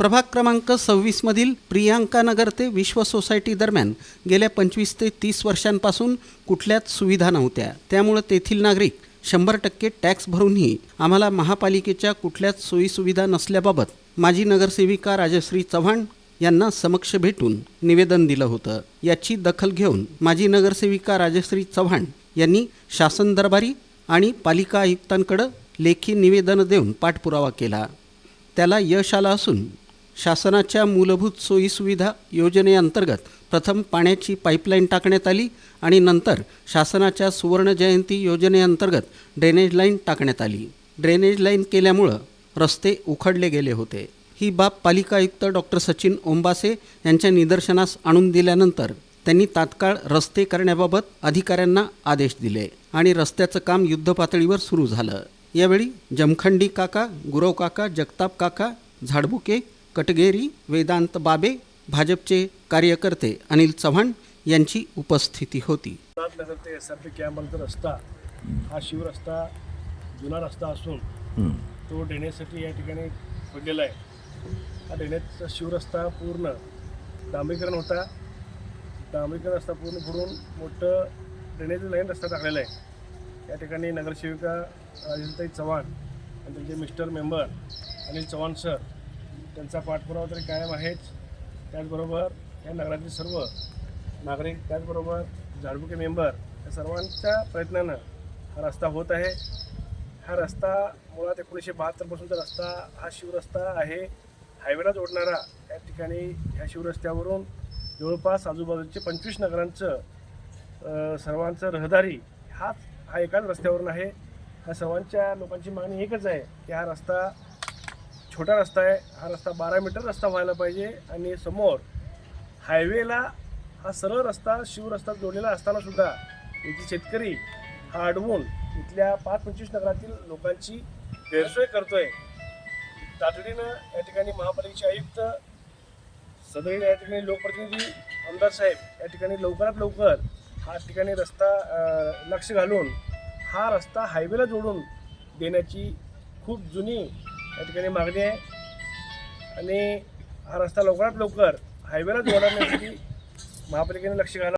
प्रभाग क्रमांक सव्वीसमधील प्रियांका नगर ते विश्व सोसायटी दरम्यान गेल्या पंचवीस ते तीस वर्षांपासून कुठल्याच सुविधा नव्हत्या. त्यामुळं तेथील नागरिक शंभर टक्के टॅक्स भरूनही आम्हाला महापालिकेच्या कुठल्याच सोयीसुविधा नसल्याबाबत माजी नगरसेविका राजश्री चव्हाण यांना समक्ष भेटून निवेदन दिलं होतं. याची दखल घेऊन माजी नगरसेविका राजश्री चव्हाण यांनी शासन दरबारी आणि पालिका आयुक्तांकडं लेखी निवेदन देऊन पाठपुरावा केला. त्याला यश आलं असून शासनाच्या मूलभूत सोयीसुविधा योजनेअंतर्गत प्रथम पाण्याची पाईपलाईन टाकण्यात आली आणि नंतर शासनाच्या सुवर्णजयंती योजनेअंतर्गत ड्रेनेज लाईन टाकण्यात आली. ड्रेनेज लाईन केल्यामुळं रस्ते उखडले गेले होते. ही बाब पालिका आयुक्त डॉक्टर सचिन ओंबासे यांच्या निदर्शनास आणून दिल्यानंतर त्यांनी तात्काळ रस्ते करण्याबाबत अधिकाऱ्यांना आदेश दिले आणि रस्त्याचं काम युद्धपातळीवर सुरू झालं. यावेळी जमखंडी काका गुरव काका जगताप काका झाडबुके कटगेरी वेदांत बाबे भाजपचे कार्यकर्ते अनिल चव्हाण यांची उपस्थिती होती. नगर ते एस आर पी कॅम्पचा रस्ता हा शिवरस्ता जुना रस्ता असून तो ड्रेनेजसाठी या ठिकाणी पडलेला आहे. हा ड्रेनेजचा शिवरस्ता पूर्ण डांबरीकरण होता. डांबरीकरण रस्ता पूर्ण बुडून मोठं ड्रेनेज लाईन रस्ता टाकलेला आहे. या ठिकाणी नगरसेविका राजेंद्रताई चव्हाण आणि त्यांचे mister member Anil Chavan sir त्यांचा पाठपुरावा तरी कायम आहेच. त्याचबरोबर या नगरातील सर्व नागरिक त्याचबरोबर झाडबुके मेंबर या सर्वांच्या प्रयत्नानं हा रस्ता होत आहे. हा रस्ता मुळात एकोणीसशे बहात्तरपासूनचा रस्ता हा शिवरस्ता आहे. हायवेला जोडणारा या ठिकाणी ह्या शिवरस्त्यावरून जवळपास आजूबाजूचे पंचवीस नगरांचं सर्वांचं रहदारी हाच हा एकाच रस्त्यावरून आहे. ह्या सर्वांच्या लोकांची मागणी एकच आहे की हा रस्ता छोटा रस्ता आहे. हा रस्ता बारा मीटर रस्ता व्हायला पाहिजे आणि समोर हायवेला हा सरळ रस्ता शिवरस्ता जोडलेला असताना सुद्धा इथे शेतकरी हा अडवून इथल्या पाच पंचवीस नगरातील लोकांची गैरसोय करतोय. तातडीनं या ठिकाणी महापालिकेचे आयुक्त सदरी या ठिकाणी लोकप्रतिनिधी आमदार साहेब या ठिकाणी लवकरात लवकर हा ठिकाणी रस्ता लक्ष घालून हा रस्ता हायवेला जोडून देण्याची खूप जुनी या ठिकाणी मागणी आहे. आणि हा रस्ता लवकरात लवकर हायवेला जोडण्यासाठी महापालिकेने लक्ष घालावं.